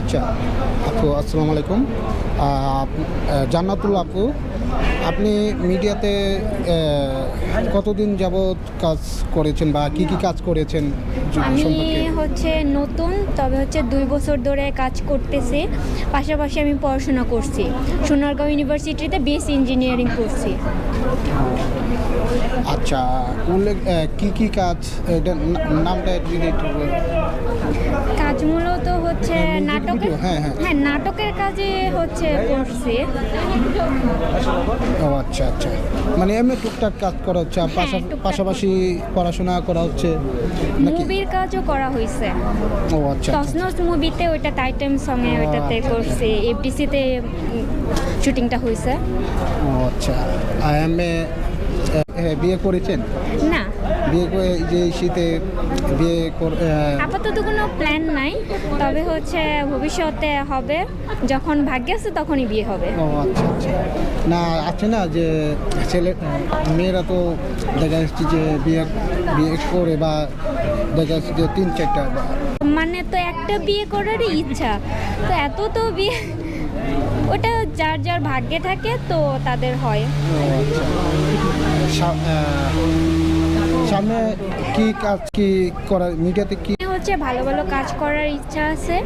আচ্ছা আপু আসসালামু আলাইকুম। জান্নাতুল আপু আপনি মিডিয়াতে কতদিন যাবৎ কাজ করেছেন বা কি কি কাজ করেছেন আমি হচ্ছে নতুন তবে হচ্ছে দুই বছর ধরে কাজ করতেছি। পাশাপাশি আমি পড়াশোনা করছি। সোনারগাঁও ইউনিভার্সিটিতে বিএসসি ইঞ্জিনিয়ারিং করছি। আচ্ছা উল্লেখ কি কি কাজ নামটা যদি হচ্ছে নাটকের হ্যাঁ, হ্যাঁ। হ্যাঁ নাটকের কাজে হচ্ছে করছি। ও আচ্ছা আচ্ছা। মানে এমনি টুকটাক কাজ করা হচ্ছে আর হ্যাঁ, পাশা- টুকটাক পাশাপাশি পড়াশোনা করা হচ্ছে নাকি? মুভির কাজও করা হয়েছে ও আচ্ছা আচ্ছা। তসনস মুভিতে ওইটা টাইটেম সঙ্গে ওইটাতে আচ্ছা। করছি এফডিসিতে শুটিংটা হয়েছে ও আচ্ছা। আর এমনি বিয়ে করেছেন? না। বিয়ে করে যে শীতে বিয়ে কর- আপাতত কোনো প্ল্যান নাই তবে হচ্ছে ভবিষ্যতে হবে যখন ভাগ্যে আছে তখনই বিয়ে হবে। ও আচ্ছা আচ্ছা। না আছে না যে ছেলে মেয়েরা তো দেখা যাচ্ছে যে বিয়ে বিয়ে করে বা দেখা যাচ্ছে যে তিন চারটা মানে তো একটা বিয়ে করারই ইচ্ছা। তো এত তো বিয়ে ওটা যার যার ভাগ্যে থাকে তো তাদের হয়। আচ্ছা। সামনে কি কাজ কি করা মিডিয়াতে কি? হচ্ছে ভালো ভালো কাজ করার ইচ্ছা আছে।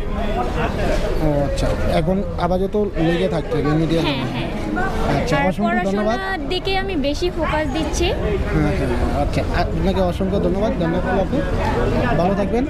ও আচ্ছা। এখন আপাতত লেগে থাকছে মিডিয়া হ্যাঁ হ্যাঁ। আচ্ছা পড়াশোনার দিকে আমি বেশি ফোকাস দিচ্ছি। হ্যাঁ হ্যাঁ আচ্ছা। আপনাকে অসংখ্য ধন্যবাদ ধন্যবাদ ভালো থাকবেন।